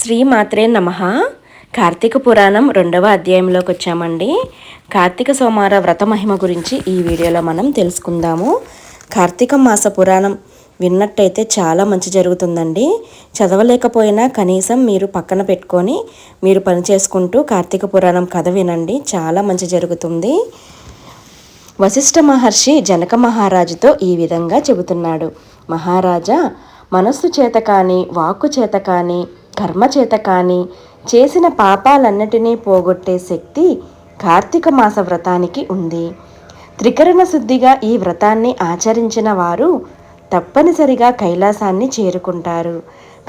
శ్రీమాత్రే నమ. కార్తీక పురాణం రెండవ అధ్యాయంలోకి వచ్చామండి. కార్తీక సోమవార వ్రత మహిమ గురించి ఈ వీడియోలో మనం తెలుసుకుందాము. కార్తీక మాస పురాణం విన్నట్టయితే చాలా మంచి జరుగుతుందండి. చదవలేకపోయినా కనీసం మీరు పక్కన పెట్టుకొని మీరు పని చేసుకుంటూ కార్తీక పురాణం కథ వినండి. చాలా మంచి జరుగుతుంది. వశిష్ఠ మహర్షి జనక మహారాజుతో ఈ విధంగా చెబుతున్నాడు. మహారాజా మనస్సు చేత కానీ వాక్కు చేత కానీ కర్మ చేత కానీ చేసిన పాపాలన్నిటినీ పోగొట్టే శక్తి కార్తీక మాస వ్రతానికి ఉంది. త్రికరణ శుద్ధిగా ఈ వ్రతాన్ని ఆచరించిన వారు తప్పనిసరిగా కైలాసాన్ని చేరుకుంటారు.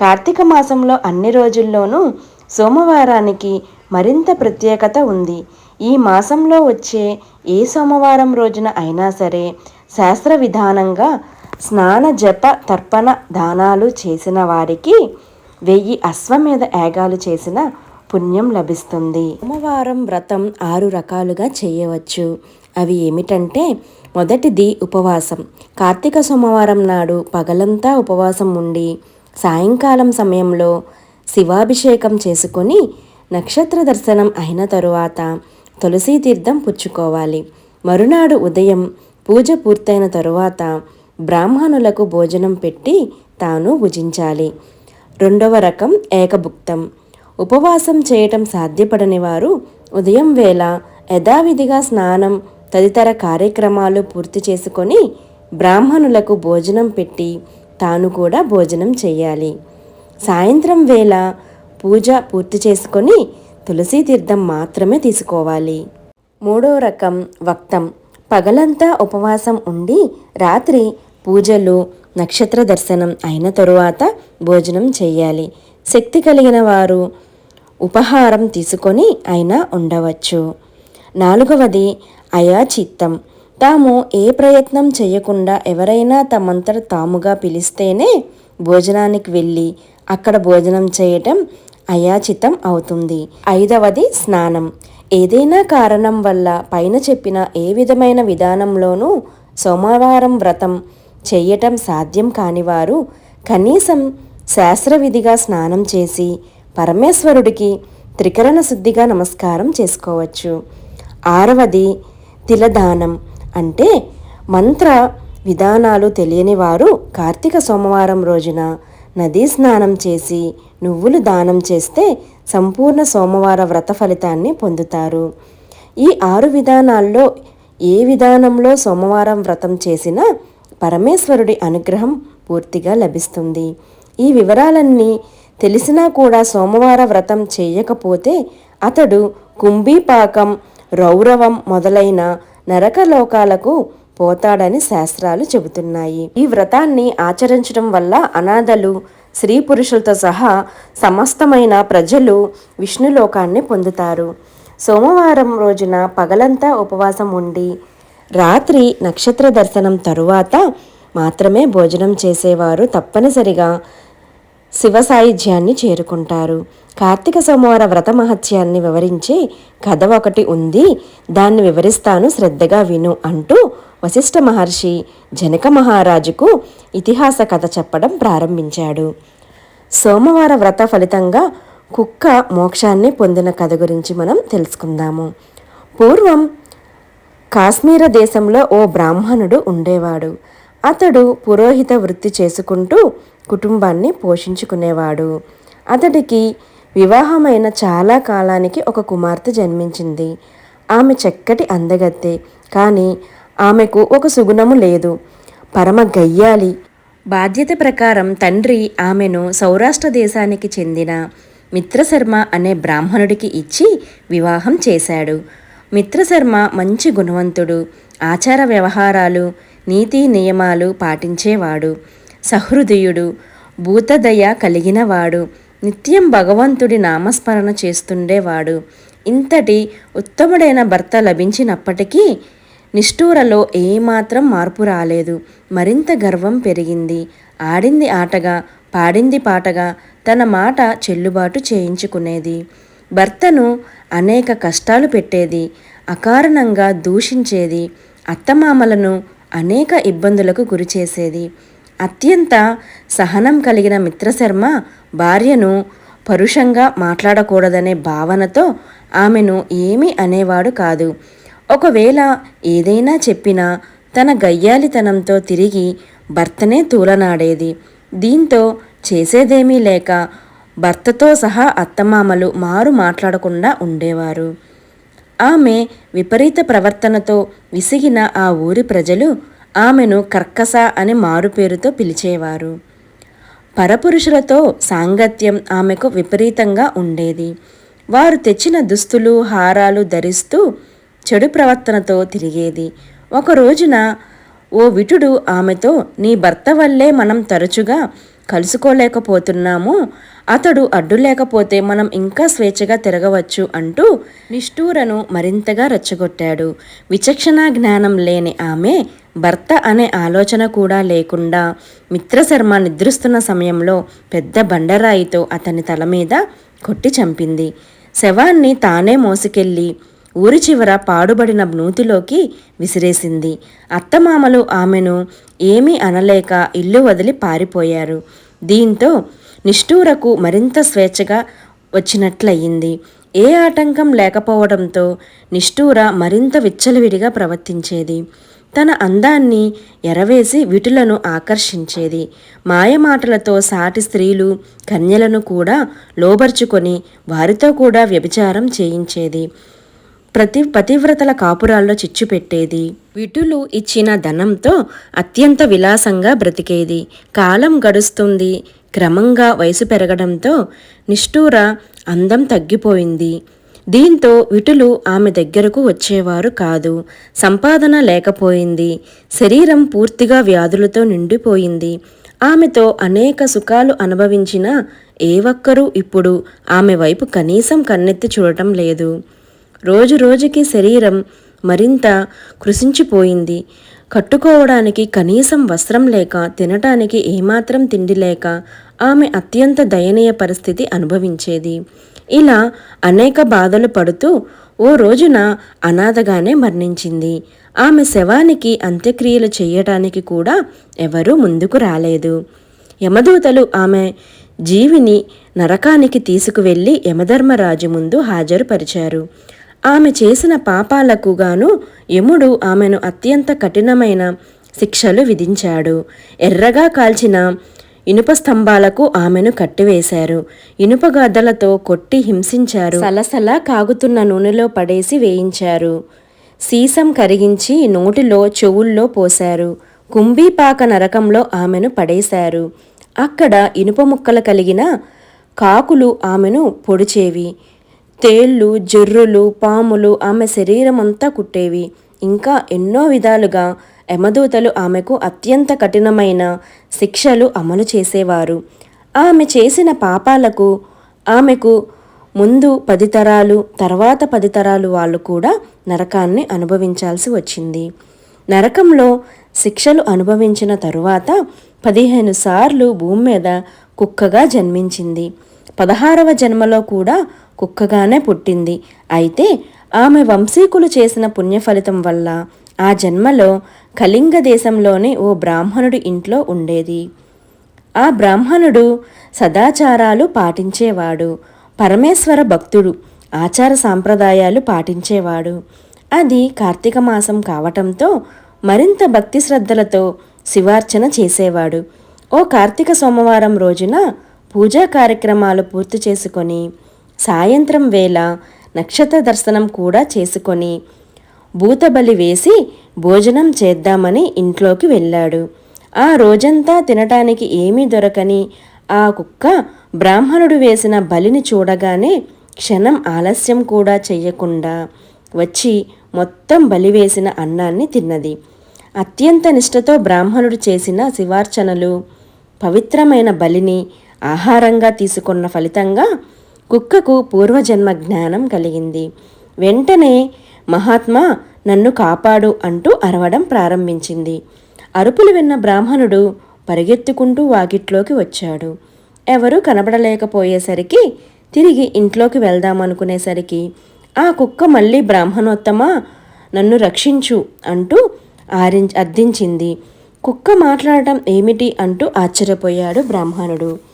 కార్తీక మాసంలో అన్ని రోజుల్లోనూ సోమవారానికి మరింత ప్రత్యేకత ఉంది. ఈ మాసంలో వచ్చే ఏ సోమవారం రోజున అయినా సరే శాస్త్ర విధానంగా స్నాన జప తర్పణ దానాలు చేసిన వారికి వెయ్యి అశ్వమేధ యాగాలు చేసిన పుణ్యం లభిస్తుంది. సోమవారం వ్రతం ఆరు రకాలుగా చేయవచ్చు. అవి ఏమిటంటే మొదటిది ఉపవాసం. కార్తీక సోమవారం నాడు పగలంతా ఉపవాసం ఉండి సాయంకాలం సమయంలో శివాభిషేకం చేసుకొని నక్షత్ర దర్శనం అయిన తరువాత తులసీ తీర్థం పుచ్చుకోవాలి. మరునాడు ఉదయం పూజ పూర్తయిన తరువాత బ్రాహ్మణులకు భోజనం పెట్టి తాను భుజించాలి. రెండవ రకం ఏకభుక్తం. ఉపవాసం చేయటం సాధ్యపడని వారు ఉదయం వేళ యథావిధిగా స్నానం తదితర కార్యక్రమాలు పూర్తి చేసుకొని బ్రాహ్మణులకు భోజనం పెట్టి తాను కూడా భోజనం చేయాలి. సాయంత్రం వేళ పూజ పూర్తి చేసుకొని తులసీ తీర్థం మాత్రమే తీసుకోవాలి. మూడో రకం వక్తం. పగలంతా ఉపవాసం ఉండి రాత్రి పూజలు నక్షత్ర దర్శనం అయిన తరువాత భోజనం చేయాలి శక్తి కలిగిన వారు ఉపహారం తీసుకొని అయినా ఉండవచ్చు. నాలుగవది అయాచిత్తం. తాము ఏ ప్రయత్నం చేయకుండా ఎవరైనా తమంతట తాముగా పిలిస్తేనే భోజనానికి వెళ్ళి అక్కడ భోజనం చేయటం అయాచితం అవుతుంది. ఐదవది స్నానం. ఏదైనా కారణం వల్ల పైన చెప్పిన ఏ విధమైన విధానంలోనూ సోమవారం వ్రతం చెయ్యటం సాధ్యం కానివారు కనీసం శాస్త్రవిధిగా స్నానం చేసి పరమేశ్వరుడికి త్రికరణ శుద్ధిగా నమస్కారం చేసుకోవచ్చు. ఆరవది తిలదానం అంటే మంత్ర విధానాలు తెలియని వారు కార్తీక సోమవారం రోజున నదీ స్నానం చేసి నువ్వులు దానం చేస్తే సంపూర్ణ సోమవార వ్రత ఫలితాన్ని పొందుతారు. ఈ ఆరు విధానాల్లో ఏ విధానంలో సోమవారం వ్రతం చేసినా పరమేశ్వరుడి అనుగ్రహం పూర్తిగా లభిస్తుంది. ఈ వివరాలన్నీ తెలిసినా కూడా సోమవార వ్రతం చేయకపోతే అతడు కుంభీపాకం రౌరవం మొదలైన నరకలోకాలకు పోతాడని శాస్త్రాలు చెబుతున్నాయి. ఈ వ్రతాన్ని ఆచరించడం వల్ల అనాథలు స్త్రీ పురుషులతో సహా సమస్తమైన ప్రజలు విష్ణులోకాన్ని పొందుతారు. సోమవారం రోజున పగలంతా ఉపవాసం ఉండి రాత్రి నక్షత్ర దర్శనం తరువాత మాత్రమే భోజనం చేసేవారు తప్పనిసరిగా శివ సాయుధ్యాన్ని చేరుకుంటారు. కార్తీక సోమవార వ్రత మహత్యాన్ని వివరించే కథ ఒకటి ఉంది. దాన్ని వివరిస్తాను శ్రద్ధగా విను అంటూ వశిష్ఠ మహర్షి జనక మహారాజుకు ఇతిహాస కథ చెప్పడం ప్రారంభించాడు. సోమవార వ్రత ఫలితంగా కుక్క మోక్షాన్ని పొందిన కథ గురించి మనం తెలుసుకుందాము. పూర్వం కాశ్మీర దేశంలో ఓ బ్రాహ్మణుడు ఉండేవాడు. అతడు పురోహిత వృత్తి చేసుకుంటూ కుటుంబాన్ని పోషించుకునేవాడు. అతడికి వివాహమైన చాలా కాలానికి ఒక కుమార్తె జన్మించింది. ఆమె చక్కటి అందగత్తె కానీ ఆమెకు ఒక సుగుణము లేదు. పరమ గయ్యాలి బాధ్యత ప్రకారం తండ్రి ఆమెను సౌరాష్ట్ర దేశానికి చెందిన మిత్రశర్మ అనే బ్రాహ్మణుడికి ఇచ్చి వివాహం చేశాడు. మిత్రశర్మ మంచి గుణవంతుడు. ఆచార వ్యవహారాలు నీతి నియమాలు పాటించేవాడు. సహృదయుడు భూతదయ కలిగినవాడు. నిత్యం భగవంతుడి నామస్మరణ చేస్తుండేవాడు. ఇంతటి ఉత్తముడైన భర్త లభించినప్పటికీ నిష్ఠూరలో ఏమాత్రం మార్పు రాలేదు. మరింత గర్వం పెరిగింది. ఆడింది ఆటగా పాడింది పాటగా తన మాట చెల్లుబాటు చేయించుకునేది. భర్తను అనేక కష్టాలు పెట్టేది అకారణంగా దూషించేది అత్తమామలను అనేక ఇబ్బందులకు గురిచేసేది. అత్యంత సహనం కలిగిన మిత్రశర్మ భార్యను పరుషంగా మాట్లాడకూడదనే భావనతో ఆమెను ఏమీ అనేవాడు కాదు. ఒకవేళ ఏదైనా చెప్పినా తన గయ్యాలితనంతో తిరిగి భర్తనే తూలనాడేది. దీంతో చేసేదేమీ లేక భర్తతో సహా అత్తమామలు మారు మాట్లాడకుండా ఉండేవారు. ఆమె విపరీత ప్రవర్తనతో విసిగిన ఆ ఊరి ప్రజలు ఆమెను కర్కస అని మారుపేరుతో పిలిచేవారు. పరపురుషులతో సాంగత్యం ఆమెకు విపరీతంగా ఉండేది. వారు తెచ్చిన దుస్తులు హారాలు ధరిస్తూ చెడు ప్రవర్తనతో తిరిగేది. ఒక రోజున ఓ విటుడు ఆమెతో నీ భర్త వల్లే మనం తరచుగా కలుసుకోలేకపోతున్నాము. అతడు అడ్డు లేకపోతే మనం ఇంకా స్వేచ్ఛగా తిరగవచ్చు అంటూ నిష్ఠూరను మరింతగా రెచ్చగొట్టాడు. విచక్షణ జ్ఞానం లేని ఆమె భర్త అనే ఆలోచన కూడా లేకుండా మిత్రశర్మ నిద్రిస్తున్న సమయంలో పెద్ద బండరాయితో అతని తల మీద కొట్టి చంపింది. శవాన్ని తానే మోసుకెళ్ళి ఊరి చివర పాడుబడిన నూతిలోకి విసిరేసింది. అత్తమామలు ఆమెను ఏమీ అనలేక ఇల్లు వదిలి పారిపోయారు. దీంతో నిష్ఠూరకు మరింత స్వేచ్ఛగా వచ్చినట్లయింది. ఏ ఆటంకం లేకపోవడంతో నిష్ఠూర మరింత విచ్చలవిడిగా ప్రవర్తించేది. తన అందాన్ని ఎరవేసి విటులను ఆకర్షించేది. మాయమాటలతో సాటి స్త్రీలు కన్యలను కూడా లోబర్చుకొని వారితో కూడా వ్యభిచారం చేయించేది. ప్రతి పతివ్రతల కాపురాల్లో చిచ్చు పెట్టేది. విటులు ఇచ్చిన ధనంతో అత్యంత విలాసంగా బ్రతికేది. కాలం గడుస్తుంది. క్రమంగా వయసు పెరగడంతో నిష్ఠూర అందం తగ్గిపోయింది. దీంతో విటులు ఆమె దగ్గరకు వచ్చేవారు కాదు. సంపాదన లేకపోయింది. శరీరం పూర్తిగా వ్యాధులతో నిండిపోయింది. ఆమెతో అనేక సుఖాలు అనుభవించిన ఏ ఒక్కరూ ఇప్పుడు ఆమె వైపు కనీసం కన్నెత్తి చూడటం లేదు. రోజు రోజుకి శరీరం మరింత కృషించిపోయింది కట్టుకోవడానికి కనీసం వస్త్రం లేక తినటానికి ఏమాత్రం తిండి లేక ఆమె అత్యంత దయనీయ పరిస్థితి అనుభవించేది. ఇలా అనేక బాధలు పడుతూ ఓ రోజున అనాథగానే మరణించింది. ఆమె శవానికి అంత్యక్రియలు చేయటానికి కూడా ఎవరూ ముందుకు రాలేదు. యమదూతలు ఆమె జీవిని నరకానికి తీసుకువెళ్ళి యమధర్మరాజు ముందు హాజరుపరిచారు. ఆమె చేసిన పాపాలకు గాను యముడు ఆమెను అత్యంత కఠినమైన శిక్షలు విధించాడు. ఎర్రగా కాల్చిన ఇనుప స్తంభాలకు ఆమెను కట్టివేశారు. ఇనుప గద్దలతో కొట్టి హింసించారు. సలసల కాగుతున్న నూనెలో పడేసి వేయించారు. సీసం కరిగించి నోటిలో చెవుల్లో పోశారు. కుంభీపాక నరకంలో ఆమెను పడేశారు. అక్కడ ఇనుప ముక్కలు కలిగిన కాకులు ఆమెను పొడిచేవి. తేళ్ళు జర్రులు పాములు ఆమె శరీరం అంతా కుట్టేవి. ఇంకా ఎన్నో విధాలుగా యమదూతలు ఆమెకు అత్యంత కఠినమైన శిక్షలు అమలు చేసేవారు. ఆమె చేసిన పాపాలకు ఆమెకు ముందు పది తరాలు తర్వాత పది తరాలు వాళ్ళు కూడా నరకాన్ని అనుభవించాల్సి వచ్చింది. నరకంలో శిక్షలు అనుభవించిన తరువాత పదిహేను సార్లు భూమి మీద కుక్కగా జన్మించింది. పదహారవ జన్మలో కూడా కుక్కగానే పుట్టింది. అయితే ఆమె వంశీకులు చేసిన పుణ్య ఫలితం వల్ల ఆ జన్మలో కళింగ దేశంలోని ఓ బ్రాహ్మణుడి ఇంట్లో ఉండేది. ఆ బ్రాహ్మణుడు సదాచారాలు పాటించేవాడు. పరమేశ్వర భక్తుడు ఆచార సాంప్రదాయాలు పాటించేవాడు. అది కార్తీక మాసం కావటంతో మరింత భక్తి శ్రద్ధలతో శివార్చన చేసేవాడు. ఓ కార్తీక సోమవారం రోజున పూజా కార్యక్రమాలు పూర్తి చేసుకొని సాయంత్రం వేళ నక్షత్ర దర్శనం కూడా చేసుకొని భూతబలి వేసి భోజనం చేద్దామని ఇంట్లోకి వెళ్ళాడు. ఆ రోజంతా తినటానికి ఏమీ దొరకని ఆ కుక్క బ్రాహ్మణుడు వేసిన బలిని చూడగానే క్షణం ఆలస్యం కూడా చెయ్యకుండా వచ్చి మొత్తం బలి వేసిన అన్నాన్ని తిన్నది. అత్యంత నిష్ఠతో బ్రాహ్మణుడు చేసిన శివార్చనలు పవిత్రమైన బలిని ఆహారంగా తీసుకున్న ఫలితంగా కుక్కకు పూర్వజన్మ జ్ఞానం కలిగింది. వెంటనే మహాత్మా నన్ను కాపాడు అంటూ అరవడం ప్రారంభించింది. అరుపులు విన్న బ్రాహ్మణుడు పరిగెత్తుకుంటూ వాకిట్లోకి వచ్చాడు. ఎవరూ కనబడలేకపోయేసరికి తిరిగి ఇంట్లోకి వెళ్దామనుకునేసరికి ఆ కుక్క మళ్ళీ బ్రాహ్మణోత్తమా నన్ను రక్షించు అంటూ ఆరించి అర్థించింది. కుక్క మాట్లాడటం ఏమిటి అంటూ ఆశ్చర్యపోయాడు బ్రాహ్మణుడు.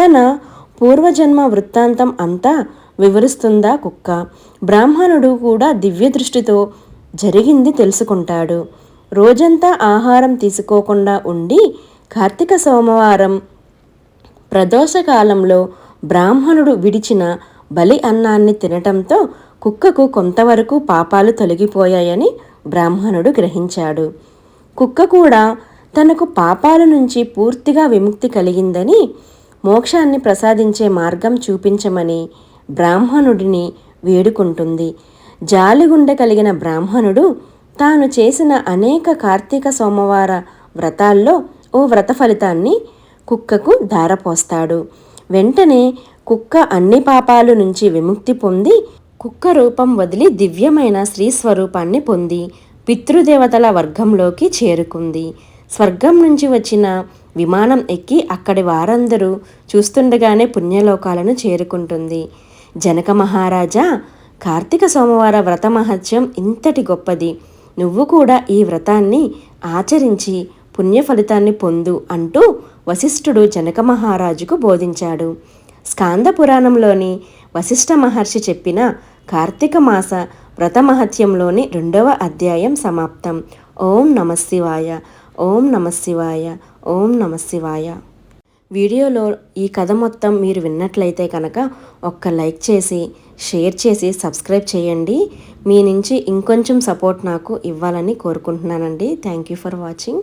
తన పూర్వజన్మ వృత్తాంతం అంతా వివరిస్తుందా కుక్క? బ్రాహ్మణుడు కూడా దివ్య దృష్టితో జరిగింది తెలుసుకుంటాడు. రోజంతా ఆహారం తీసుకోకుండా ఉండి కార్తీక సోమవారం ప్రదోషకాలంలో బ్రాహ్మణుడు విడిచిన బలి అన్నాన్ని తినటంతో కుక్కకు కొంతవరకు పాపాలు తొలగిపోయాయని బ్రాహ్మణుడు గ్రహించాడు. కుక్క కూడా తనకు పాపాల నుంచి పూర్తిగా విముక్తి కలిగిందని మోక్షాన్ని ప్రసాదించే మార్గం చూపించమని బ్రాహ్మణుడిని వేడుకుంటుంది. జాలిగుండె కలిగిన బ్రాహ్మణుడు తాను చేసిన అనేక కార్తీక సోమవార వ్రతాల్లో ఓ వ్రత ఫలితాన్ని కుక్కకు ధారపోస్తాడు. వెంటనే కుక్క అన్ని పాపాలు నుంచి విముక్తి పొంది కుక్క రూపం వదిలి దివ్యమైన శ్రీ స్వరూపాన్ని పొంది పితృదేవతల వర్గంలోకి చేరుకుంది. స్వర్గం నుంచి వచ్చిన విమానం ఎక్కి అక్కడి వారందరూ చూస్తుండగానే పుణ్యలోకాలను చేరుకుంటుంది. జనక మహారాజా కార్తీక సోమవార వ్రత మహత్యం ఇంతటి గొప్పది. నువ్వు కూడా ఈ వ్రతాన్ని ఆచరించి పుణ్య ఫలితాన్ని పొందు అంటూ వశిష్ఠుడు జనక మహారాజుకు బోధించాడు. స్కాంద పురాణంలోని వశిష్ఠ మహర్షి చెప్పిన కార్తీక మాస వ్రత మహత్యంలోని రెండవ అధ్యాయం సమాప్తం. ఓం నమశివాయ ఓం నమశివాయ. ఓం నమశివాయ వీడియోలో ఈ కథ మొత్తం మీరు విన్నట్లయితే కనుక ఒక్క లైక్ చేసి షేర్ చేసి సబ్స్క్రైబ్ చేయండి. మీ నుంచి ఇంకొంచెం సపోర్ట్ నాకు ఇవ్వాలని కోరుకుంటున్నానండి. Thank you for watching.